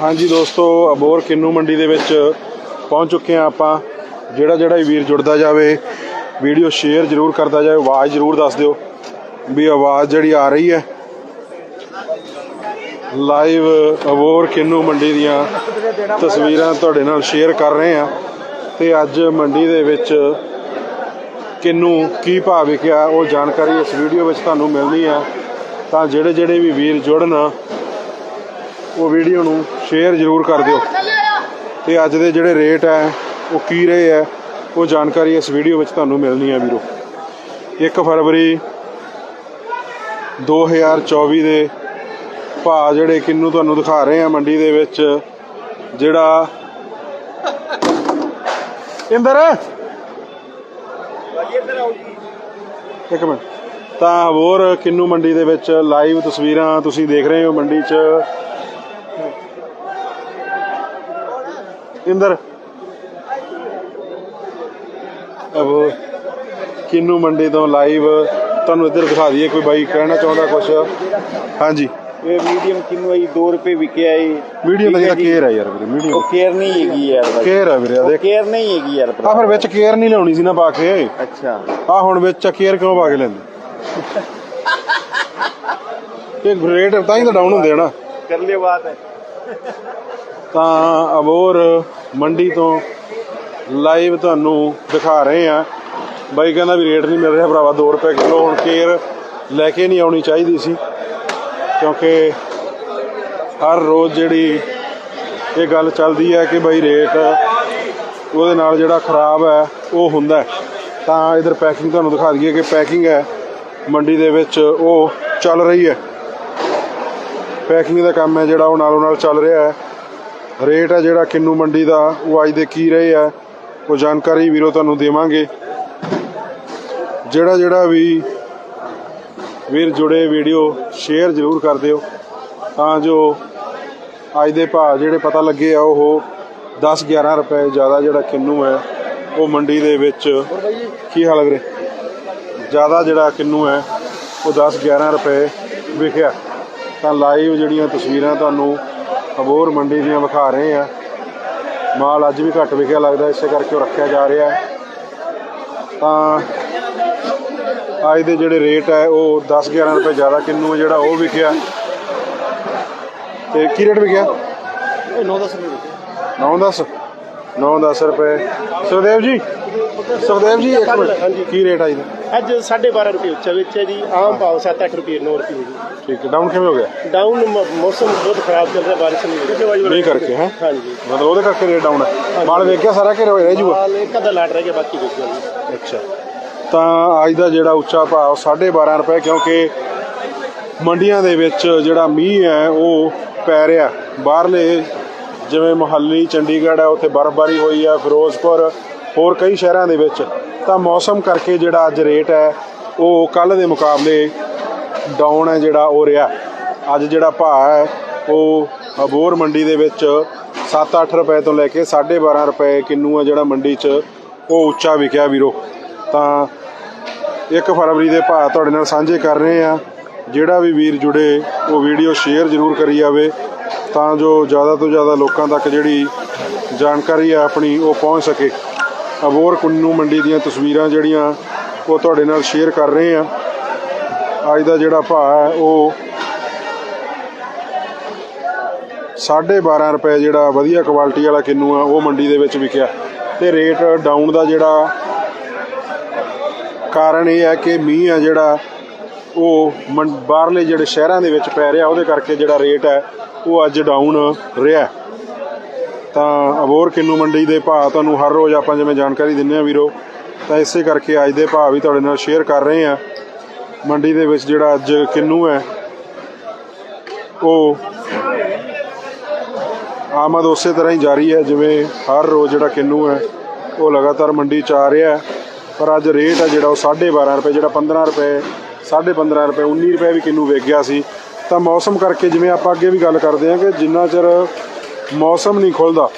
ਹਾਂਜੀ ਦੋਸਤੋ ਅਬੋਰ ਕਿੰਨੂ ਮੰਡੀ ਦੇ ਵਿੱਚ ਪਹੁੰਚ ਚੁੱਕੇ ਆ ਆਪਾਂ। ਜਿਹੜਾ ਜਿਹੜਾ ਵੀਰ ਜੁੜਦਾ ਜਾਵੇ, ਵੀਡੀਓ ਸ਼ੇਅਰ ਜ਼ਰੂਰ ਕਰਦਾ ਜਾਵੇ, ਆਵਾਜ਼ ਜ਼ਰੂਰ ਦੱਸ ਦਿਓ ਵੀ ਆਵਾਜ਼ ਜਿਹੜੀ ਆ ਰਹੀ ਹੈ। ਲਾਈਵ ਅਬੋਰ ਕਿੰਨੂ ਮੰਡੀ ਦੀਆਂ ਤਸਵੀਰਾਂ ਤੁਹਾਡੇ ਨਾਲ ਸ਼ੇਅਰ ਕਰ ਰਹੇ ਆ ਤੇ ਅੱਜ ਮੰਡੀ ਦੇ ਵਿੱਚ ਕਿੰਨੂ ਕੀ ਭਾਅ ਵਿਕਿਆ, ਉਹ ਜਾਣਕਾਰੀ ਇਸ ਵੀਡੀਓ ਵਿੱਚ ਤੁਹਾਨੂੰ ਮਿਲਣੀ ਆ ਤਾਂ ਜਿਹੜੇ ਜਿਹੜੇ ਵੀ ਵੀਰ ਜੁੜਨ ਉਹ ਵੀਡੀਓ ਨੂੰ ਸ਼ੇਅਰ ਜ਼ਰੂਰ ਕਰ ਦਿਓ। ਤੇ ਅੱਜ ਦੇ ਜਿਹੜੇ ਰੇਟ ਹੈ ਉਹ ਕੀ ਰਹੇ ਹੈ ਉਹ ਜਾਣਕਾਰੀ ਇਸ ਵੀਡੀਓ ਵਿੱਚ ਤੁਹਾਨੂੰ ਮਿਲਣੀ ਹੈ ਵੀਰੋ। 1 ਫਰਵਰੀ 2024 ਦੇ ਭਾਅ ਜਿਹੜੇ ਕਿੰਨੂ ਤੁਹਾਨੂੰ ਦਿਖਾ ਰਹੇ ਆ ਮੰਡੀ ਦੇ ਵਿੱਚ ਜਿਹੜਾ ਇੰਦਰ! ਇੱਕ ਮਿੰਟ। ਤਾਂ ਹੋਰ ਕਿੰਨੂ ਮੰਡੀ ਦੇ ਵਿੱਚ ਲਾਈਵ ਤਸਵੀਰਾਂ ਤੁਸੀਂ ਦੇਖ ਰਹੇ ਹੋ ਮੰਡੀ 'ਚ। ਇੰਦਰ। ਅਬ ਕਿੰਨੂ ਮੰਡੀ ਤੋਂ ਲਾਈਵ ਤੁਹਾਨੂੰ ਇੱਧਰ ਦਿਖਾ ਦਈਏ ਕੋਈ ਬਾਈ ਕਹਿਣਾ ਚਾਹੁੰਦਾ ਕੁਝ ਹਾਂਜੀ। ਇਹ ਮੀਡੀਅਮ ਕਿੰਨੂ ਆਈ 2 ਰੁਪਏ ਵਿਕਿਆ ਏ ਮੀਡੀਅਮ ਦਾ ਜਿਹੜਾ ਕੇਅਰ ਹੈ ਯਾਰ ਵੀਰੇ ਮੀਡੀਅਮ ਉਹ ਕੇਅਰ ਨਹੀਂ ਹੈਗੀ ਯਾਰ ਕੇਅਰ ਹੈ ਵੀਰੇ ਆ ਦੇਖ। ਕੇਅਰ ਨਹੀਂ ਹੈਗੀ ਯਾਰ ਆ ਫਿਰ ਵਿੱਚ ਕੇਅਰ ਨਹੀਂ ਲਿਆਉਣੀ ਸੀ ਨਾ ਪਾ ਕੇ। ਅੱਛਾ। ਆ ਹੁਣ ਵਿੱਚ ਕੇਅਰ ਕਿਉਂ ਪਾ ਕੇ ਲੈਂਦੇ ਇਹ ਰੇਟ ਤਾਂ ਹੀ ਤਾਂ ਡਾਊਨ ਹੁੰਦੇ ਆ ਨਾ। ਕਰ ਲਿਓ ਬਾਤ। ਹੈ ਤਾਂ ਅਬੋਰ ਮੰਡੀ ਤੋਂ ਲਾਈਵ ਤੁਹਾਨੂੰ ਦਿਖਾ ਰਹੇ ਆ ਬਾਈ ਕਹਿੰਦਾ ਵੀ ਰੇਟ ਨਹੀਂ ਮਿਲ ਰਿਹਾ ਭਰਾਵਾ 2 ਰੁਪਏ ਕਿਲੋ। ਹੁਣ ਕੇਰ ਲੈ ਕੇ ਨਹੀਂ ਆਉਣੀ ਚਾਹੀਦੀ ਸੀ, ਕਿਉਂਕਿ ਹਰ ਰੋਜ਼ ਜਿਹੜੀ ਇਹ ਗੱਲ ਚੱਲਦੀ ਹੈ ਕਿ ਬਾਈ ਰੇਟ ਉਹਦੇ ਨਾਲ ਜਿਹੜਾ ਖਰਾਬ ਹੈ, ਉਹ ਹੁੰਦਾ ਤਾਂ ਇਧਰ ਪੈਕਿੰਗ ਤੁਹਾਨੂੰ ਦਿਖਾ ਦਈਏ ਕਿ ਪੈਕਿੰਗ ਹੈ, ਮੰਡੀ ਦੇ ਵਿੱਚ ਉਹ ਚੱਲ ਰਹੀ ਹੈ। ਪੈਕਿੰਗ ਦਾ ਕੰਮ ਹੈ ਜਿਹੜਾ ਉਹ ਨਾਲੋਂ ਨਾਲ ਚੱਲ ਰਿਹਾ ਹੈ। ਰੇਟ ਹੈ ਜਿਹੜਾ ਕਿੰਨੂ ਮੰਡੀ ਦਾ, ਉਹ ਅੱਜ ਦੇ ਕੀ ਰਹੇ ਆ, ਉਹ ਜਾਣਕਾਰੀ ਵੀਰੋ ਤੁਹਾਨੂੰ ਦੇਵਾਂਗੇ। ਜਿਹੜਾ ਜਿਹੜਾ ਵੀ ਵੀਰ ਜੁੜੇ ਵੀਡੀਓ ਸ਼ੇਅਰ ਜ਼ਰੂਰ ਕਰ ਦਿਓ, ਤਾਂ ਜੋ ਅੱਜ ਦੇ ਭਾਅ ਜਿਹੜੇ ਪਤਾ ਲੱਗੇ ਆ, ਉਹ 10 11 ਰੁਪਏ ਜ਼ਿਆਦਾ ਜਿਹੜਾ ਕਿੰਨੂ ਹੈ, ਉਹ ਮੰਡੀ ਦੇ ਵਿੱਚ ਕੀ ਹਾਲ ਹੈ ਵੀਰੇ? ਜ਼ਿਆਦਾ ਜਿਹੜਾ ਕਿੰਨੂ ਹੈ, ਉਹ 10 11 ਰੁਪਏ ਵਿਕਿਆ। ਤਾਂ ਲਾਈਵ ਜਿਹੜੀਆਂ ਤਸਵੀਰਾਂ ਤੁਹਾਨੂੰ ਅਬੋਰ ਮੰਡੀ ਦੀਆਂ ਵਿਖਾ ਰਹੇ ਆ। ਮਾਲ ਅੱਜ ਵੀ ਘੱਟ ਵਿਕਿਆ ਲੱਗਦਾ ਇਸੇ ਕਰਕੇ ਉਹ ਰੱਖਿਆ ਜਾ ਰਿਹਾ। ਹੈ ਤਾਂ ਅੱਜ ਦੇ ਜਿਹੜੇ ਰੇਟ ਹੈ ਉਹ 10 11 ਰੁਪਏ ਜ਼ਿਆਦਾ ਕਿੰਨੂ ਜਿਹੜਾ ਉਹ ਵਿਕਿਆ। ਤੇ ਕੀ ਰੇਟ ਵਿਕਿਆ? ਇਹ 9-10 ਰੁਪਏ 9 10 9 10 ਰੁਪਏ। ਸੁਖਦੇਵ ਜੀ? ਸੁਖਦੇਵ ਜੀ ਇੱਕ ਮਿੰਟ। ਕੀ ਰੇਟ ਆਈ ਦਾ ਅੱਜ 12.5 ਰੁਪਏ ਉੱਚਾ ਵਿੱਚ ਹੈ ਜੀ। ਆਮ ਭਾਅ 7-8 ਰੁਪਏ 9 ਰੁਪਏ ਜੀ। ਠੀਕ ਹੈ ਡਾਊਨ ਕਿਵੇਂ ਹੋ ਗਿਆ? ਡਾਊਨ ਮੌਸਮ ਬਹੁਤ ਖਰਾਬ ਚੱਲ ਰਿਹਾ ਬਾਰਿਸ਼ ਨਹੀਂ ਹੋ ਰਹੀ। ਨਹੀਂ ਕਰਕੇ ਹੈ? ਹਾਂਜੀ। ਮਤਲਬ ਉਹਦੇ ਕਰਕੇ ਰੇਟ ਡਾਊਨ ਹੈ। ਮਾਲ ਵੇਖ ਗਿਆ ਸਾਰਾ ਘੇਰਾ ਹੋਇਆ ਜੂਗਾ? ਹਾਲ ਇੱਕ ਅੱਧਾ ਲਾਟ ਰਹਿ ਗਿਆ ਬਾਕੀ ਵੇਚਿਆ ਜੀ। ਅੱਛਾ। ਤਾਂ ਅੱਜ ਦਾ ਜਿਹੜਾ ਉੱਚਾ ਭਾਅ 12.5 ਰੁਪਏ ਕਿਉਂਕਿ ਮੰਡੀਆਂ ਦੇ ਵਿੱਚ ਜਿਹੜਾ ਮੀਂਹ ਹੈ ਉਹ ਪੈ ਰਿਹਾ। ਬਾਹਰਲੇ ਜਿਵੇਂ ਮੁਹੱਲੀ, ਚੰਡੀਗੜ੍ਹ ਹੈ, ਉੱਥੇ ਬਰਫ਼ਬਾਰੀ ਹੋਈ ਹੈ ਫਿਰੋਜ਼ਪੁਰ, ਹੋਰ ਕਈ ਸ਼ਹਿਰਾਂ ਦੇ ਵਿੱਚ। ਤਾਂ ਮੌਸਮ ਕਰਕੇ ਜਿਹੜਾ ਅੱਜ ਰੇਟ ਹੈ, ਉਹ ਕੱਲ ਦੇ ਮੁਕਾਬਲੇ ਡਾਊਨ ਹੈ ਜਿਹੜਾ ਉਹ ਰਿਹਾ। ਅੱਜ ਜਿਹੜਾ ਭਾਅ ਹੈ, ਉਹ ਅਬੋਰ ਮੰਡੀ ਦੇ ਵਿੱਚ 7-8 ਰੁਪਏ ਤੋਂ ਲੈ ਕੇ 12.5 ਰੁਪਏ ਕਿੰਨੂ ਹੈ ਜਿਹੜਾ ਮੰਡੀ 'ਚ ਉਹ ਉੱਚਾ ਵਿਕਿਆ ਵੀਰੋ। ਤਾਂ 1 ਫਰਵਰੀ ਦੇ ਭਾਅ ਤੁਹਾਡੇ ਨਾਲ ਸਾਂਝੇ ਕਰ ਰਹੇ ਆ ਜਿਹੜਾ ਵੀ ਵੀਰ ਜੁੜੇ, ਉਹ ਵੀਡੀਓ ਸ਼ੇਅਰ ਜ਼ਰੂਰ ਕਰੀ ਜਾਵੇ। ਤਾਂ ਜੋ ਜ਼ਿਆਦਾ ਤੋਂ ਜ਼ਿਆਦਾ ਲੋਕਾਂ ਤੱਕ ਜਿਹੜੀ ਜਾਣਕਾਰੀ ਆ ਆਪਣੀ ਉਹ ਪਹੁੰਚ ਸਕੇ। ਅਬੋਰ ਕੁੰਨੂ ਮੰਡੀ ਦੀਆਂ ਤਸਵੀਰਾਂ ਜਿਹੜੀਆਂ ਉਹ ਤੁਹਾਡੇ ਨਾਲ ਸ਼ੇਅਰ ਕਰ ਰਹੇ ਆ ਅੱਜ ਦਾ ਜਿਹੜਾ ਭਾਅ ਹੈ, ਉਹ 12.5 ਰੁਪਏ ਜਿਹੜਾ ਵਧੀਆ ਕੁਆਲਿਟੀ ਵਾਲਾ ਕਿੰਨੂ ਆ, ਉਹ ਮੰਡੀ ਦੇ ਵਿੱਚ ਵਿਕਿਆ। ਤੇ ਰੇਟ ਡਾਊਨ ਦਾ ਜਿਹੜਾ ਕਾਰਨ ਇਹ ਹੈ ਕਿ ਮੀਂਹ ਆ ਜਿਹੜਾ, ਉਹ ਮੰ- ਬਾਹਰਲੇ ਜਿਹੜੇ ਸ਼ਹਿਰਾਂ ਦੇ ਵਿੱਚ ਪੈ ਰਿਹਾ, ਉਹਦੇ ਕਰਕੇ ਜਿਹੜਾ ਰੇਟ ਹੈ ਉਹ ਅੱਜ ਡਾਊਨ ਰਿਹਾ। ਤਾਂ ਅਬੋਰ ਕਿੰਨੂ ਮੰਡੀ ਦੇ ਭਾਅ ਤੁਹਾਨੂੰ ਹਰ ਰੋਜ਼ ਆਪਾਂ ਜਿਵੇਂ ਜਾਣਕਾਰੀ ਦਿੰਨੇ ਆ ਵੀਰੋ, ਤਾਂ ਇਸੇ ਕਰਕੇ ਅੱਜ ਦੇ ਭਾਅ ਵੀ ਤੁਹਾਡੇ ਨਾਲ ਸ਼ੇਅਰ ਕਰ ਰਹੇ ਆ ਮੰਡੀ ਦੇ ਵਿੱਚ ਜਿਹੜਾ ਅੱਜ ਕਿੰਨੂ ਹੈ, ਉਹ ਆਮਦ ਉਸੇ ਤਰ੍ਹਾਂ ਹੀ ਜਾਰੀ ਹੈ ਜਿਵੇਂ ਹਰ ਰੋਜ਼ ਜਿਹੜਾ ਕਿੰਨੂ ਹੈ, ਉਹ ਲਗਾਤਾਰ ਮੰਡੀ ਚ ਆ ਰਿਹਾ ਪਰ ਅੱਜ ਰੇਟ ਹੈ ਜਿਹੜਾ ਉਹ 12.5 ਰੁਪਏ, ਜਿਹੜਾ 15 ਰੁਪਏ 15.5 ਰੁਪਏ 19 ਰੁਪਏ ਵੀ ਕਿੰਨੂ ਵੇਚ ਗਿਆ ਸੀ। ਤਾਂ ਮੌਸਮ ਕਰਕੇ ਜਿਵੇਂ ਆਪਾਂ ਅੱਗੇ ਵੀ ਗੱਲ ਕਰਦੇ ਹਾਂ ਕਿ ਜਿੰਨਾ ਚਿਰ ਮੌਸਮ ਨਹੀਂ ਖੁੱਲਦਾ,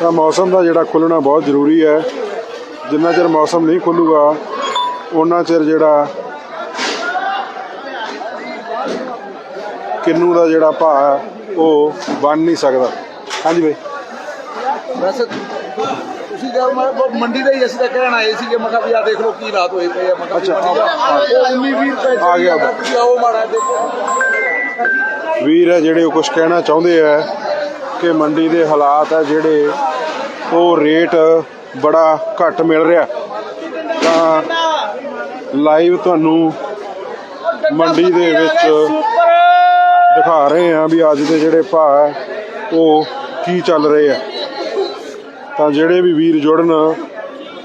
ਤਾਂ ਮੌਸਮ ਦਾ ਜਿਹੜਾ ਖੁੱਲਣਾ ਬਹੁਤ ਜ਼ਰੂਰੀ ਹੈ। ਜਿੰਨਾ ਚਿਰ ਮੌਸਮ ਨਹੀਂ ਖੁੱਲੂਗਾ ਉਹਨਾਂ ਚਿਰ ਜਿਹੜਾ ਕਿੰਨੂ ਦਾ ਜਿਹੜਾ ਭਾਅ ਉਹ ਬਣ ਨਹੀਂ ਸਕਦਾ। ਹਾਂਜੀ ਬਈ। ਵੈਸੇ ਮੈਂ ਮੰਡੀ ਦਾ ਹੀ ਅਸੀਂ ਤਾਂ ਕਹਿਣ ਆਏ ਸੀਗੇ ਮੈਂ ਕਿਹਾ ਵੀ ਆ ਦੇਖ ਲਓ ਕੀ ਰਾਤ ਹੋਈ ਪਈ ਆ ਮੈਂ ਕਿਹਾ ਵੀ ਅੱਛਾ, ਮੰਡੀ ਦਾ। ਆ- ਉਹ 19 20 ਰੁਪਏ ਆ ਗਿਆ। ਆਓ ਮਾੜਾ ਦੇਖੋ। ਵੀਰ ਹੈ ਜਿਹੜੇ ਉਹ ਕੁਝ ਕਹਿਣਾ ਚਾਹੁੰਦੇ ਆ ਕਿ ਮੰਡੀ ਦੇ ਹਾਲਾਤ ਆ ਜਿਹੜੇ ਉਹ ਰੇਟ ਬੜਾ ਘੱਟ ਮਿਲ ਰਿਹਾ। ਤਾਂ ਲਾਈਵ ਤੁਹਾਨੂੰ ਮੰਡੀ ਦੇ ਵਿੱਚ ਦਿਖਾ ਰਹੇ ਆ ਵੀ ਅੱਜ ਦੇ ਜਿਹੜੇ ਭਾਅ ਹੈ ਉਹ ਕੀ ਚੱਲ ਰਹੇ ਆ। ਤਾਂ ਜਿਹੜੇ ਵੀ ਵੀਰ ਜੁੜਨ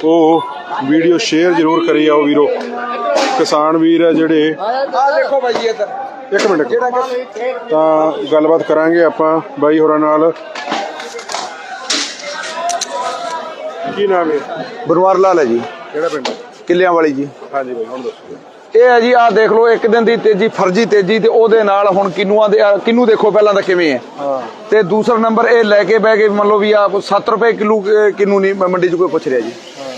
ਉਹ ਵੀਡੀਓ ਸ਼ੇਅਰ ਜ਼ਰੂਰ ਕਰੀ ਜਾਓ ਵੀਰੋ। ਕਿਸਾਨ ਵੀਰ ਆ ਜਿਹੜੇ। ਆ ਦੇਖੋ ਬਾਈ ਇੱਧਰ। ਇੱਕ ਮਿੰਟ। ਤਾਂ ਗੱਲਬਾਤ ਕਰਾਂਗੇ ਆਪਾਂ ਬਾਈ ਹੋਰਾਂ ਨਾਲ। ਕੀ ਨਾਮ ਹੈ? ਬਨਵਾਰ ਲਾਲ ਹੈ ਜੀ। ਕਿਹੜਾ ਪਿੰਡ? ਕਿੱਲਿਆਂ ਵਾਲੀ ਜੀ। ਹਾਂਜੀ ਬਾਈ ਹੁਣ ਦੱਸੋ। ਇਹ ਹੈ ਜੀ ਆਹ ਦੇਖ ਲਓ ਇੱਕ ਦਿਨ ਦੀ ਤੇਜ਼ੀ ਫਰਜੀ ਤੇਜ਼ੀ ਤੇ ਉਹਦੇ ਨਾਲ ਹੁਣ ਕਿਨੂਆਂ ਦੇ ਕਿੰਨੂ ਦੇਖੋ ਪਹਿਲਾਂ ਤਾਂ ਕਿਵੇਂ ਹੈ? ਤੇ ਦੂਸਰਾ ਨੰਬਰ ਇਹ ਲੈ ਕੇ ਬਹਿ ਗਏ ਮੰਨ ਲਓ ਵੀ ਆ 7 ਰੁਪਏ ਕਿਲੋ ਕਿੰਨੂ ਨਹੀਂ ਮੰਡੀ 'ਚ ਕੋਈ ਪੁੱਛ ਰਿਹਾ ਜੀ।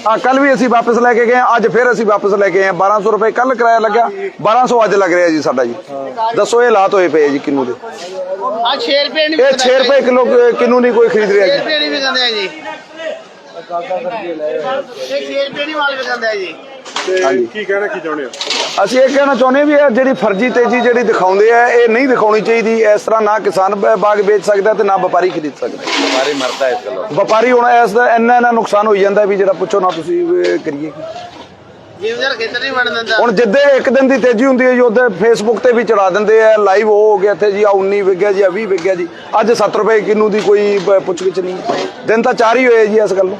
ਆ ਕੱਲ ਵੀ ਅਸੀਂ ਵਾਪਸ ਲੈ ਕੇ ਗਏ ਅੱਜ ਫਿਰ ਅਸੀਂ ਵਾਪਸ ਲੈ ਕੇ ਆਏ ਹਾਂ। 1200 ਰੁਪਏ ਕੱਲ ਕਿਰਾਇਆ ਲੱਗਾ 1200 ਅੱਜ ਲੱਗ ਰਿਹਾ ਜੀ ਸਾਡਾ ਜੀ। ਦੱਸੋ ਇਹ ਹਾਲਾਤ ਹੋਏ ਪਏ ਜੀ ਕਿੰਨੂ ਦੇ? ਆ 6 ਰੁਪਏ ਨਹੀਂ ਇਹ 6 ਰੁਪਏ ਕਿਲੋ ਕਿੰਨੂ ਨਹੀਂ ਕੋਈ ਖਰੀਦ ਰਿਹਾ 6 ਜੀ ਰੁਪਏ ਨਹੀਂ ਵਿਕਦੇ ਆ ਜੀ। ਇਹ 6 ਰੁਪਏ ਨਹੀਂ ਮਾਲ ਵਿਕਦੇ ਜੀ। ਤੇ ਹਾਂਜੀ। ਕੀ ਕਹਿਣਾ ਕੀ ਚਾਹੁੰਦੇ ਹੋ? ਅਸੀਂ ਇਹ ਕਹਿਣਾ ਚਾਹੁੰਦੇ ਵੀ ਇਹ ਜਿਹੜੀ ਫਰਜੀ ਤੇਜ਼ੀ ਜਿਹੜੀ ਦਿਖਾਉਂਦੇ ਆ ਇਹ ਨਹੀਂ ਦਿਖਾਉਣੀ ਚਾਹੀਦੀ। ਇਸ ਤਰ੍ਹਾਂ ਨਾ ਕਿਸਾਨ ਬਾਗ ਵੇਚ ਸਕਦਾ ਤੇ ਨਾ ਵਪਾਰੀ ਖਰੀਦ ਸਕਦਾ। ਵਪਾਰੀ ਮਰਦਾ ਇਸ ਗੱਲੋਂ। ਵਪਾਰੀ ਹੁਣ ਇਸ ਦਾ ਇੰਨਾ ਇੰਨਾ ਨੁਕਸਾਨ ਹੋਈ ਜਾਂਦਾ ਵੀ ਜਿਹੜਾ ਪੁੱਛੋ ਨਾ ਤੁਸੀਂ ਕਰੀਏ ਕੀ। ਜਿਵੇਂ ਖੇਤਰ ਨਹੀਂ ਵੜਨ ਦਿੰਦਾ। ਹੁਣ ਜਿੱਦੇ ਇੱਕ ਦਿਨ ਦੀ ਤੇਜ਼ੀ ਹੁੰਦੀ ਹੈ ਜੀ ਉਹਦੇ ਫੇਸਬੁੱਕ ਤੇ ਵੀ ਚੜਾ ਦਿੰਦੇ ਆ ਲਾਈਵ ਹੋ ਗਿਆ ਇੱਥੇ ਜੀ ਆ 19 ਵਿਗਿਆ ਜੀ ਆ 20 ਵਿਗਿਆ ਜੀ। ਅੱਜ 7 ਰੁਪਏ ਕਿੰਨੂ ਦੀ ਕੋਈ ਪੁੱਛ ਗਿੱਛ ਨਹੀਂ। ਦਿਨ ਤਾਂ ਚਾਰ ਹੀ ਹੋਏ ਜੀ ਇਸ ਗੱਲ। ਨੂੰ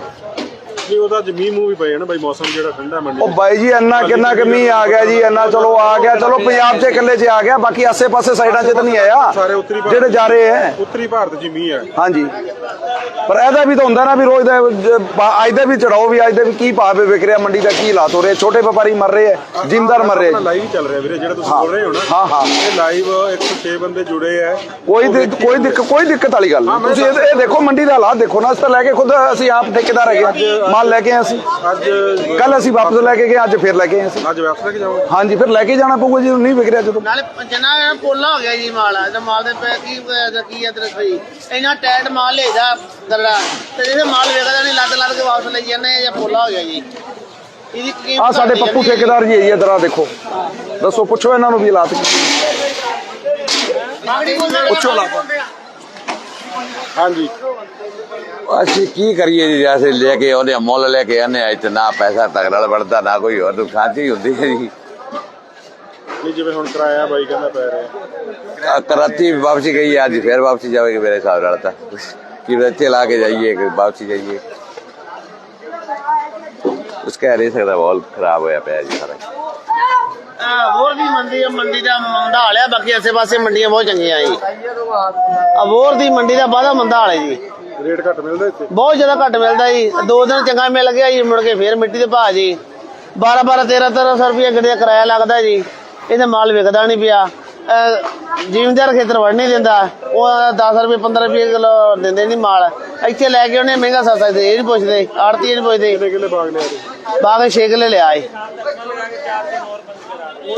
ਨਹੀਂ ਉਹਦਾ ਅੱਜ ਮੀਂਹ ਵੀ ਪਏ ਆ ਨਾ ਬਾਈ ਮੌਸਮ ਜਿਹੜਾ ਠੰਡਾ ਮੰਡੀ ਉਹ ਬਾਈ ਜੀ ਇੰਨਾ ਕਿੰਨਾ ਕਿ ਮੀਂਹ ਆ ਗਿਆ ਜੀ ਇੰਨਾ ਚਲੋ ਆ ਗਿਆ ਚਲੋ ਪੰਜਾਬ 'ਚ ਇਕੱਲੇ 'ਚ ਆ ਗਿਆ ਬਾਕੀ ਆਸੇ-ਪਾਸੇ ਸਾਈਡਾਂ 'ਚ ਤਾਂ ਨਹੀਂ ਆਇਆ ਸਾਰੇ ਉੱਤਰੀ ਭਾਰਤ- ਜਿਹੜੇ ਜਾ ਰਹੇ ਹੈ। ਉੱਤਰੀ ਭਾਰਤ 'ਚ ਮੀਂਹ ਹੈ ਹਾਂਜੀ। ਪਰ ਇਹਦਾ ਵੀ ਤਾਂ ਹੁੰਦਾ ਨਾ ਵੀ ਰੋਜ਼ ਦਾ ਅੱਜ ਦਾ ਵੀ ਚੜਾਓ ਵੀ ਅੱਜ ਦਾ ਵੀ ਕੀ ਭਾਅ ਵਿਕ ਰਿਹਾ ਮੰਡੀ ਦਾ ਕੀ ਹਾਲਾਤ ਹੋ ਰਹੇ ਛੋਟੇ ਵਪਾਰੀ ਮਰ ਰਹੇ ਹੈ ਜ਼ਿਮੀਂਦਾਰ ਮਰ ਰਹੇ ਹੈ। ਲਾਈਵ ਚੱਲ ਰਿਹਾ ਵੀਰੇ ਜਿਹੜਾ ਤੁਸੀਂ ਬੋਲ ਰਹੇ ਹੋ ਨਾ। ਹਾਂ, ਹਾਂ। ਇਹ ਲਾਈਵ 106 ਬੰਦੇ ਜੁੜੇ ਆ ਕੋਈ ਕੋਈ ਦਿੱਕਤ ਕੋਈ ਦਿੱਕਤ ਵਾਲੀ ਗੱਲ ਨਹੀਂ। ਤੁਸੀਂ ਇਹ ਦੇਖੋ ਮੰਡੀ ਦਾ ਹਾਲਾਤ ਦੇਖੋ ਨਾ ਅਸੀਂ ਤਾਂ ਲੈ ਕੇ ਖੁਦ ਅਸੀਂ ਆਪ ਠੇਕੇਦਾਰ ਹੈਗੇ। ਮਾਲ ਲੈ ਕੇ ਆਏ ਅਸੀਂ। ਅੱਜ ਕੱਲ ਅਸੀਂ ਵਾਪਸ ਲੈ ਕੇ ਗਏ ਅੱਜ ਫਿਰ ਲੈ ਕੇ ਆਏ ਅਸੀਂ। ਅੱਜ ਵਾਪਸ ਲੈ ਕੇ ਜਾਓਗੇ? ਹਾਂਜੀ ਫਿਰ ਲੈ ਕੇ ਜਾਣਾ ਪਊਗਾ ਜੀ ਨਹੀਂ ਵਿਕ ਰਿਹਾ ਜਦੋਂ। ਨਾਲੇ ਜਨਾ ਪੋਲਾ ਹੋ ਗਿਆ ਜੀ ਮਾਲ ਇਹਦਾ ਮਾਲ ਦੇ ਪੈ ਕੀ ਇਹਦਾ ਕੀ ਹੈ ਤੇਰੇ ਸਹੀ ਇੰਨਾ ਟਾਈਟ ਮਾਲ ਲੇਦਾ ਦਰੜਾ। ਤੇ ਜਿਹਦੇ ਮਾਲ ਵਿਕਦਾ ਨਹੀਂ ਲੱਦ ਲੱਦ ਕੇ ਵਾਪਸ ਲਈ ਜਾਂਦੇ ਆ ਜਾਂ ਪੋਲਾ ਹੋ ਗਿਆ ਜੀ। ਇਹਦੀ ਕੀਮਤ ਆ ਸਾਡੇ ਪੱਪੂ ਜਾਂਦੀ। ਠੇਕੇਦਾਰ ਜੀ ਹੈ ਜੀ ਇਧਰ ਆ ਦੇਖੋ। ਦੱਸੋ ਪੁੱਛੋ ਇਹਨਾਂ ਨੂੰ ਵੀ ਹਾਲਾਤ ਕੀ ਪੁੱਛੋ ਲਾ ਹਾਂਜੀ। ਅਸੀਂ ਕੀ ਕਰੀਏ ਜੀ? ਜੈਸੇ ਲੈ ਕੇ ਉਹਨੇ ਮੁੱਲ ਲੈ ਕੇ ਆਨੇ ਅੱਜ ਨਾ ਪੈਸਾ ਤਗੜਾ ਵੜਦਾ ਨਾ ਕੋਈ ਹੋਰ ਹੀ ਹੁੰਦੀ ਹੈ ਜੀ। ਨਹੀਂ ਜਿਵੇਂ ਹੁਣ ਕਿਰਾਇਆ ਬਾਈ ਕਹਿੰਦਾ ਪੈ ਰਿਹਾ। ਆ ਕਰਾਤੀ ਵਾਪਸੀ ਗਈ ਅੱਜ ਫਿਰ ਵਾਪਸੀ ਜਾਵੇਗੀ ਮੇਰੇ ਹਿਸਾਬ ਨਾਲ ਤਾਂ। ਕਿ ਇੱਥੇ ਲਾ ਕੇ ਜਾਈਏ ਕਿ ਵਾਪਸੀ ਜਾਈਏ। ਉਸ ਕਹਿ ਨਹੀਂ ਸਕਦਾ ਬਹੁਤ ਖਰਾਬ ਹੋਇਆ ਪਿਆ ਜੀ ਸਾਰਾ। ਆ ਹੋਰ ਦੀ ਮੰਡੀ ਆ ਮੰਡੀ ਦਾ ਮੰਦਾ ਹਾਲਿਆ ਬਾਕੀ ਆਸੇ ਪਾਸੇ ਮੰਡੀਆਂ ਬਹੁਤ ਚੰਗੀਆਂ ਜੀ। ਅਬੋਰ ਦੀ ਮੰਡੀ ਦਾ ਬਾਦਾ ਮੰਦਾ ਹਾਲੇ ਜੀ। ਰੇਟ ਘੱਟ ਮਿਲਦਾ ਇੱਥੇ? ਬਹੁਤ ਜ਼ਿਆਦਾ ਘੱਟ ਮਿਲਦਾ ਜੀ। ਦੋ ਦਿਨ ਚੰਗਾ ਮਿਲ ਗਿਆ ਜੀ ਮੁੜ ਕੇ ਫੇਰ ਮਿੱਟੀ ਦੇ ਭਾਅ ਜੀ। 12 12 13 1300 ਰੁਪਏ ਗੱਡੀ ਦਾ ਕਿਰਾਇਆ ਲੱਗਦਾ ਜੀ। ਇਹਦਾ ਮਾਲ ਵਿਕਦਾ ਨਹੀਂ ਪਿਆ। ਜ਼ਿਮੀਂਦਾਰ ਖੇਤਰ ਵੜ ਨਹੀਂ ਦਿੰਦਾ। ਉਹ 10 ਰੁਪਏ 15 ਰੁਪਏ ਕਿਲੋ ਦਿੰਦੇ ਨਹੀਂ ਮਾਲ। ਇੱਥੇ ਲੈ ਕੇ ਉਹਨੇ ਮਹਿੰਗਾ ਸਸਤਾ ਦੇ ਇਹ ਨਹੀਂ ਪੁੱਛਦੇ ਆੜਤੀ ਨਹੀਂ ਪੁੱਛਦੇ। ਕਿੰਨੇ ਕਿੱਲੇ ਬਾਗ ਲਿਆ ਬਾਗ 6 ਕਿੱਲੇ ਲਿਆ ਏ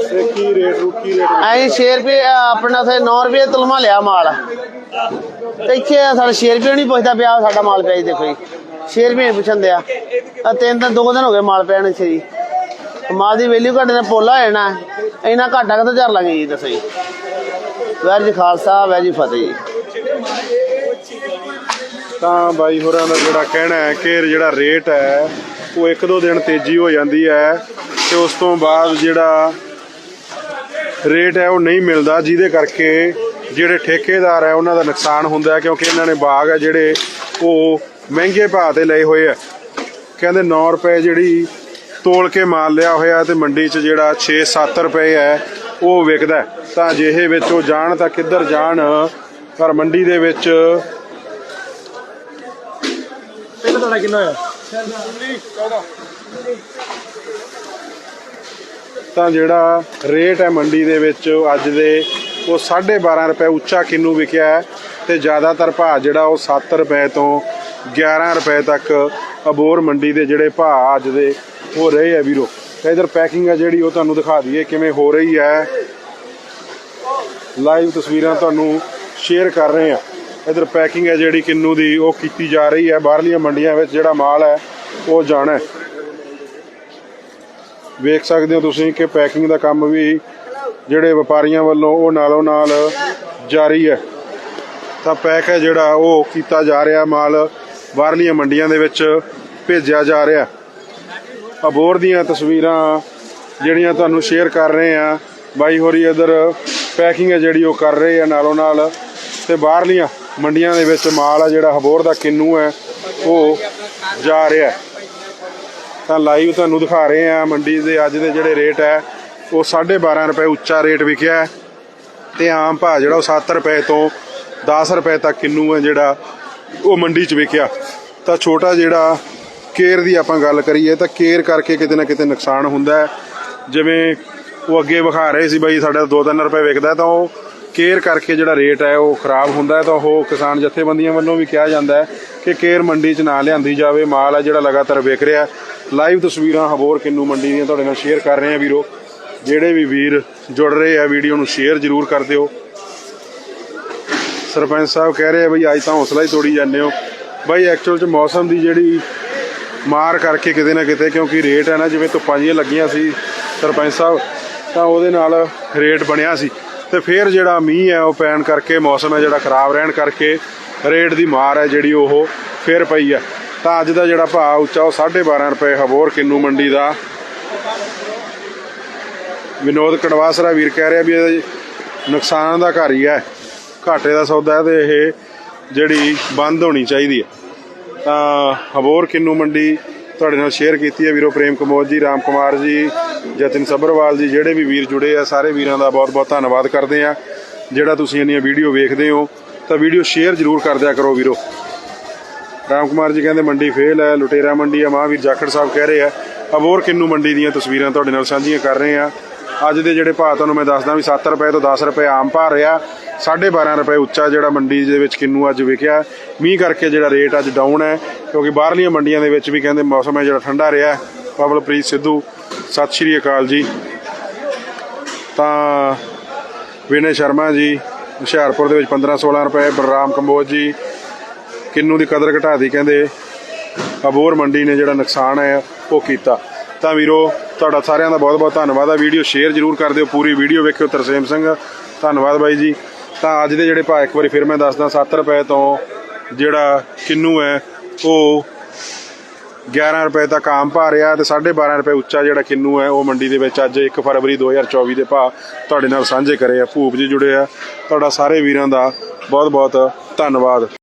ਤੇ ਕੀ ਰੇਟ ਰੂ ਕੀ ਰੇਟ ਐਂ 6 ਰੁਪਏ ਅਹ ਆਪਣਾ ਸੇ 9 ਰੁਪਏ ਤਲਮਾ ਲਿਆ ਮਾਲ। ਤੇ ਇੱਥੇ ਸਾਡਾ 6 ਰੁਪਏ ਨਹੀਂ ਪੁੱਛਦਾ ਪਿਆ ਸਾਡਾ ਮਾਲ ਪਿਆ ਜੀ ਦੇਖੋ ਜੀ। 6 ਰੁਪਏ ਪੁੱਛਣ ਦਿਆ। ਆ ਤਿੰਨ ਦਿਨ ਦੋ ਦਿਨ ਹੋ ਗਏ ਮਾਲ ਨੂੰ ਇੱਥੇ ਜੀ। ਮਾਲ ਦੀ ਵੈਲਿਊ ਘੱਟ ਨੇ ਪੋਲਾ ਹੋ ਜਾਣਾ। ਇੰਨਾ ਘਾਟਾ ਕਿੱਥੋਂ ਝਰ ਲਾਂਗੇ ਜੀ ਦੱਸੋ ਜੀ। ਵੈਰ ਜੀ ਖਾਲਸਾ ਵੈਰ ਜੀ ਫਤਿਹ ਜੀ। ਤਾਂ ਬਾਈ ਹੋਰਾਂ ਦਾ ਜਿਹੜਾ ਕਹਿਣਾ ਹੈ ਕਿ ਜਿਹੜਾ ਰੇਟ ਹੈ ਉਹ ਇੱਕ ਦੋ ਦਿਨ ਤੇਜ਼ੀ ਹੋ ਜਾਂਦੀ ਹੈ ਤੇ ਉਸ ਤੋਂ ਬਾਅਦ ਜਿਹੜਾ ਰੇਟ ਹੈ ਉਹ ਨਹੀਂ ਮਿਲਦਾ ਜਿਹਦੇ ਕਰਕੇ ਜਿਹੜੇ ਠੇਕੇਦਾਰ ਹੈ ਉਹਨਾਂ ਦਾ ਨੁਕਸਾਨ ਹੁੰਦਾ ਹੈ ਕਿਉਂਕਿ ਇਹਨਾਂ ਨੇ ਬਾਗ ਹੈ ਜਿਹੜੇ ਉਹ ਮਹਿੰਗੇ ਭਾਅ ਤੇ ਲਏ ਹੋਏ ਆ ਕਹਿੰਦੇ 9 ਰੁਪਏ ਜਿਹੜੀ ਤੋਲ ਕੇ ਮਾਲ ਲਿਆ ਹੋਇਆ ਤੇ ਮੰਡੀ 'ਚ ਜਿਹੜਾ 6-7 ਰੁਪਏ ਹੈ ਉਹ ਵਿਕਦਾ। ਤਾਂ ਜਿਹੇ ਵਿੱਚ ਉਹ ਜਾਣ ਤਾਂ ਕਿੱਧਰ ਜਾਣ ਪਰ ਮੰਡੀ ਦੇ ਵਿੱਚ ਤਾਂ ਜਿਹੜਾ ਰੇਟ ਹੈ ਮੰਡੀ ਦੇ ਵਿੱਚ ਅੱਜ ਦੇ, ਉਹ 12.5 ਰੁਪਏ ਉੱਚਾ ਕਿੰਨੂ ਵਿਕਿਆ ਹੈ ਤੇ ਜ਼ਿਆਦਾਤਰ ਭਾਅ ਜਿਹੜਾ ਉਹ 7 ਰੁਪਏ ਤੋਂ 11 ਰੁਪਏ ਤੱਕ ਅਬੋਰ ਮੰਡੀ ਦੇ ਜਿਹੜੇ ਭਾਅ ਅੱਜ ਦੇ ਹੋ ਰਹੇ ਆ ਵੀਰੋ। ਤੇ ਇਧਰ ਪੈਕਿੰਗ ਹੈ ਜਿਹੜੀ ਉਹ ਤੁਹਾਨੂੰ ਦਿਖਾ ਦਈਏ ਕਿਵੇਂ ਹੋ ਰਹੀ ਹੈ। ਲਾਈਵ ਤਸਵੀਰਾਂ ਤੁਹਾਨੂੰ ਸ਼ੇਅਰ ਕਰ ਰਹੇ ਆ ਇਧਰ ਪੈਕਿੰਗ ਹੈ ਜਿਹੜੀ ਕਿੰਨੂ ਦੀ ਉਹ ਕੀਤੀ ਜਾ ਰਹੀ ਹੈ। ਬਾਹਰਲੀਆਂ ਮੰਡੀਆਂ ਵਿੱਚ ਜਿਹੜਾ ਮਾਲ ਹੈ, ਉਹ ਜਾਣਾ ਹੈ। ਵੇਖ ਸਕਦੇ ਹੋ ਤੁਸੀਂ ਕਿ ਪੈਕਿੰਗ ਦਾ ਕੰਮ ਵੀ ਜਿਹੜੇ ਵਪਾਰੀਆਂ ਵੱਲੋਂ ਉਹ ਨਾਲੋਂ ਨਾਲ ਜਾਰੀ ਹੈ। ਤਾਂ ਪੈਕ ਹੈ ਜਿਹੜਾ ਉਹ ਕੀਤਾ ਜਾ ਰਿਹਾ, ਮਾਲ ਬਾਹਰਲੀਆਂ ਮੰਡੀਆਂ ਦੇ ਵਿੱਚ ਭੇਜਿਆ ਜਾ ਰਿਹਾ। ਅਬੋਰ ਦੀਆਂ ਤਸਵੀਰਾਂ ਜਿਹੜੀਆਂ ਤੁਹਾਨੂੰ ਸ਼ੇਅਰ ਕਰ ਰਹੇ ਆ ਬਾਈ ਹੋਰੀ ਇਧਰ ਪੈਕਿੰਗ ਹੈ ਜਿਹੜੀ ਉਹ ਕਰ ਰਹੇ ਆ ਨਾਲੋਂ ਨਾਲ। ਤੇ ਬਾਹਰਲੀਆਂ ਮੰਡੀਆਂ ਦੇ ਵਿੱਚ ਮਾਲ ਆ ਜਿਹੜਾ ਹਬੋਰ ਦਾ ਕਿੰਨੂ ਹੈ, ਉਹ ਜਾ ਰਿਹਾ ਤਾਂ ਲਾਈਵ ਤੁਹਾਨੂੰ ਦਿਖਾ ਰਹੇ ਆ ਮੰਡੀ ਦੇ ਅੱਜ ਦੇ ਜਿਹੜੇ ਰੇਟ ਹੈ, ਉਹ 12.5 ਰੁਪਏ ਉੱਚਾ ਰੇਟ ਵਿਕਿਆ ਹੈ। ਤੇ ਆਮ ਭਾਅ ਜਿਹੜਾ ਉਹ 7 ਰੁਪਏ ਤੋਂ 10 ਰੁਪਏ ਤੱਕ ਕਿੰਨੂ ਹੈ ਜਿਹੜਾ ਉਹ ਮੰਡੀ 'ਚ ਵਿਕਿਆ। ਤਾਂ ਛੋਟਾ ਜਿਹੜਾ ਕੇਰ ਦੀ ਆਪਾਂ ਗੱਲ ਕਰੀਏ, ਤਾਂ ਕੇਰ ਕਰਕੇ ਕਿਤੇ ਨਾ ਕਿਤੇ ਨੁਕਸਾਨ ਹੁੰਦਾ ਹੈ। ਜਿਵੇਂ ਉਹ ਅੱਗੇ ਵਿਖਾ ਰਹੇ ਸੀ ਬਾਈ ਸਾਡਾ 2-3 ਰੁਪਏ ਵਿਕਦਾ ਤਾਂ ਉਹ ਕੇਅਰ ਕਰਕੇ ਜਿਹੜਾ ਰੇਟ ਹੈ ਉਹ ਖਰਾਬ ਹੁੰਦਾ ਹੈ ਤਾਂ ਉਹ ਕਿਸਾਨ ਜਥੇਬੰਦੀਆਂ ਵੱਲੋਂ ਵੀ ਕਿਹਾ ਜਾਂਦਾ ਹੈ ਕਿ ਕੇਅਰ ਮੰਡੀ 'ਚ ਨਾ ਲਿਆਂਦੀ ਜਾਵੇ। ਮਾਲ ਹੈ ਜਿਹੜਾ ਲਗਾਤਾਰ ਵਿਕ ਰਿਹਾ। ਲਾਈਵ ਤਸਵੀਰਾਂ ਹਬੋਰ ਕਿੰਨੂ ਮੰਡੀ ਦੀਆਂ ਤੁਹਾਡੇ ਨਾਲ ਸ਼ੇਅਰ ਕਰ ਰਹੇ ਹਾਂ ਵੀਰੋ। ਜਿਹੜੇ ਵੀ ਵੀਰ ਜੁੜ ਰਹੇ ਆ, ਵੀਡੀਓ ਨੂੰ ਸ਼ੇਅਰ ਜ਼ਰੂਰ ਕਰ ਦਿਓ। ਸਰਪੰਚ ਸਾਹਿਬ ਕਹਿ ਰਹੇ ਆ, ਬਈ ਅੱਜ ਤਾਂ ਹੌਸਲਾ ਹੀ ਤੋੜੀ ਜਾਂਦੇ ਹੋ। ਬਾਈ ਐਕਚੁਅਲ ਚ ਮੌਸਮ ਦੀ ਜਿਹੜੀ ਮਾਰ ਕਰਕੇ ਕਿਤੇ ਨਾ ਕਿਤੇ ਕਿਉਂਕਿ ਰੇਟ ਹੈ ਨਾ, ਜਿਵੇਂ ਧੁੱਪਾਂ ਜੀਆਂ ਲੱਗੀਆਂ ਸੀ ਸਰਪੰਚ ਸਾਹਿਬ, ਤਾਂ ਉਹਦੇ ਨਾਲ ਰੇਟ ਬਣਿਆ ਸੀ। ਤੇ ਫਿਰ ਜਿਹੜਾ ਮੀਂਹ ਹੈ ਉਹ ਪੈਣ ਕਰਕੇ ਮੌਸਮ ਹੈ ਜਿਹੜਾ ਖਰਾਬ ਰਹਿਣ ਕਰਕੇ ਰੇਟ ਦੀ ਮਾਰ ਹੈ ਜਿਹੜੀ ਉਹ ਫਿਰ ਪਈ ਹੈ। ਤਾਂ ਅੱਜ ਦਾ ਜਿਹੜਾ ਭਾਅ ਉੱਚਾ ਉਹ 12.5 ਰੁਪਏ, ਹਬੋਰ ਕਿੰਨੂ ਮੰਡੀ ਦਾ। ਵਿਨੋਦ ਕੜਵਾਸਰਾ ਵੀਰ ਕਹਿ ਰਿਹਾ ਵੀ ਇਹ ਨੁਕਸਾਨ ਦਾ ਘਰ ਹੀ ਹੈ। ਘਾਟੇ ਦਾ ਸੌਦਾ ਹੈ ਤੇ ਇਹ ਜਿਹੜੀ ਬੰਦ ਹੋਣੀ ਚਾਹੀਦੀ ਹੈ। ਤਾਂ ਹਬੋਰ ਕਿੰਨੂ ਮੰਡੀ ਤੁਹਾਡੇ ਨਾਲ ਸ਼ੇਅਰ ਕੀਤੀ ਹੈ ਵੀਰੋ ਪ੍ਰੇਮ ਕਮੋਜ ਜੀ, ਰਾਮ ਕੁਮਾਰ ਜੀ, ਜਤਿਨ ਸੱਭਰਵਾਲ ਜੀ, ਜਿਹੜੇ ਵੀ ਵੀਰ ਜੁੜੇ ਆ, ਸਾਰੇ ਵੀਰਾਂ ਦਾ ਬਹੁਤ ਬਹੁਤ ਧੰਨਵਾਦ ਕਰਦੇ ਆ। ਜਿਹੜਾ ਤੁਸੀਂ ਇੰਨੀਆਂ ਵੀਡੀਓ ਵੇਖਦੇ ਹੋ, ਤਾਂ ਵੀਡੀਓ ਸ਼ੇਅਰ ਜ਼ਰੂਰ ਕਰ ਦਿਆ ਕਰੋ ਵੀਰੋ। ਰਾਮ ਕੁਮਾਰ ਜੀ ਕਹਿੰਦੇ, ਮੰਡੀ ਫੇਲ ਹੈ, ਲੁਟੇਰਾ ਮੰਡੀ ਆ, ਮਹਾਵੀਰ ਜਾਖੜ ਸਾਹਿਬ ਕਹਿ ਰਹੇ ਆ, ਅਬੋਰ ਕਿੰਨੂ ਮੰਡੀ ਦੀਆਂ ਤਸਵੀਰਾਂ ਤੁਹਾਡੇ ਨਾਲ ਸਾਂਝੀਆਂ ਕਰ ਰਹੇ ਆ। ਅੱਜ ਦੇ ਜਿਹੜੇ ਭਾਅ ਤੁਹਾਨੂੰ ਮੈਂ ਦੱਸਦਾ ਵੀ 7 ਰੁਪਏ ਤੋਂ 10 ਰੁਪਏ ਆਮ ਭਾਅ ਰਿਹਾ 12.5 ਰੁਪਏ ਉੱਚਾ ਜਿਹੜਾ ਮੰਡੀ ਦੇ ਵਿੱਚ ਕਿੰਨੂ ਅੱਜ ਵਿਕਿਆ। ਮੀਂਹ ਕਰਕੇ ਜਿਹੜਾ ਰੇਟ ਅੱਜ ਡਾਊਨ ਹੈ, ਕਿਉਂਕਿ ਬਾਹਰਲੀਆਂ ਮੰਡੀਆਂ ਦੇ ਵਿੱਚ ਵੀ ਕਹਿੰਦੇ ਮੌਸਮ ਹੈ ਜਿਹੜਾ ਠੰਡਾ ਰਿਹਾ ਪਵਲਪ੍ਰੀਤ ਸਿੱਧੂ, ਸਤਿ ਸ਼੍ਰੀ ਅਕਾਲ ਜੀ। ਤਾਂ ਵਿਨੇ ਸ਼ਰਮਾ ਜੀ, ਹੁਸ਼ਿਆਰਪੁਰ ਦੇ ਵਿੱਚ 15 16 ਰੁਪਏ, ਬਲਰਾਮ ਕੰਬੋਜ ਜੀ, ਕਿੰਨੂ ਦੀ ਕਦਰ ਘਟਾਦੀ ਕਹਿੰਦੇ ਅਬੋਰ ਮੰਡੀ ਨੇ ਜਿਹੜਾ ਨੁਕਸਾਨ ਹੈ ਉਹ ਕੀਤਾ। ਤਾਂ ਵੀਰੋ ਤੁਹਾਡਾ ਸਾਰਿਆਂ ਦਾ ਬਹੁਤ ਬਹੁਤ ਧੰਨਵਾਦ। ਆ ਵੀਡੀਓ ਸ਼ੇਅਰ ਜ਼ਰੂਰ ਕਰ ਦਿਓ, ਪੂਰੀ ਵੀਡੀਓ ਵੇਖਿਓ ਤਰਸੇਮ ਸਿੰਘ। ਧੰਨਵਾਦ ਬਾਈ ਜੀ। ਤਾਂ ਅੱਜ ਦੇ ਜਿਹੜੇ ਭਾਅ ਇੱਕ ਵਾਰੀ ਫਿਰ ਮੈਂ ਦੱਸਦਾ 7 ਰੁਪਏ ਤੋਂ ਜਿਹੜਾ ਕਿੰਨੂ ਹੈ, ਉਹ 11 ਰੁਪਏ ਤੱਕ ਆਮ ਭਾਅ ਰਿਹਾ ਤੇ 12.5 ਰੁਪਏ ਉੱਚਾ ਜਿਹੜਾ ਕਿੰਨੂ ਹੈ, ਉਹ ਮੰਡੀ ਦੇ ਵਿੱਚ ਅੱਜ 1 ਫਰਵਰੀ 2024 ਦੇ ਭਾਅ ਤੁਹਾਡੇ ਨਾਲ ਸਾਂਝੇ ਕਰੇ ਆ, ਭੂਪ ਜੀ ਜੁੜੇ ਆ। ਤੁਹਾਡਾ ਸਾਰੇ ਵੀਰਾਂ ਦਾ ਬਹੁਤ ਬਹੁਤ ਧੰਨਵਾਦ।